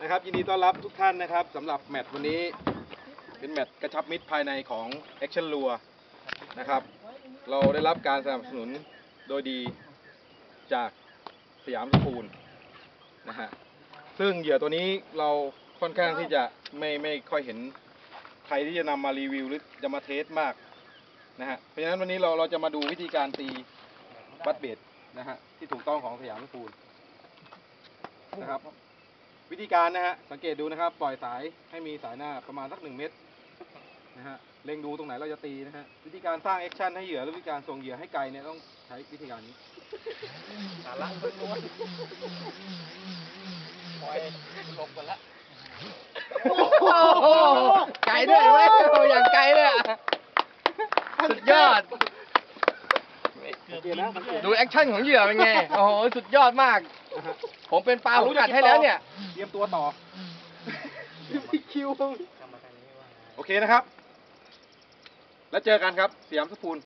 นะครับ ยินดีต้อนรับทุกท่านนะครับสำหรับแมตช์วันนี้ เป็นแมตช์กระชับมิตรภายในของ Action ลัวนะครับ เราได้รับการสนับสนุนโดยดีจากสยามสปูลนะฮะซึ่งเหยื่อตัวนี้เราค่อนข้างที่จะไม่ไม่ค่อยเห็นใครที่จะนำมารีวิวหรือจะมาเทสมากนะฮะเพราะฉะนั้นวันนี้เราเราจะมาดูวิธีการตีบัตเบดนะฮะที่ถูกต้องของสยามสปูลนะครับ วิธีการนะฮะสังเกตดูนะครับ ปล่อยสายให้มีสายหน้าประมาณสักหนึ่งเมตรนะฮะเล็งดูตรงไหนเราจะตีนะฮะวิธีการสร้างแอคชั่นให้เหยื่อหรือวิธีการส่งเหยื่อให้ไกลเนี่ยต้องใช้วิธีการนี้สาระล้วนปล่อยหลบกันละโอ้โหไกลด้วยเว้ยโอ้อย่างไกลเลยอะสุดยอดสังเกตนะสังเกตดูแอคชั่นของเหยื่อเป็นไงโอ้โหสุดยอดมากนะฮะ ผมเป็นปลาหูกัดให้แล้วเนี่ย เตรียมตัวต่อคิวโอเคนะครับ แล้วเจอกันครับสยามสปูล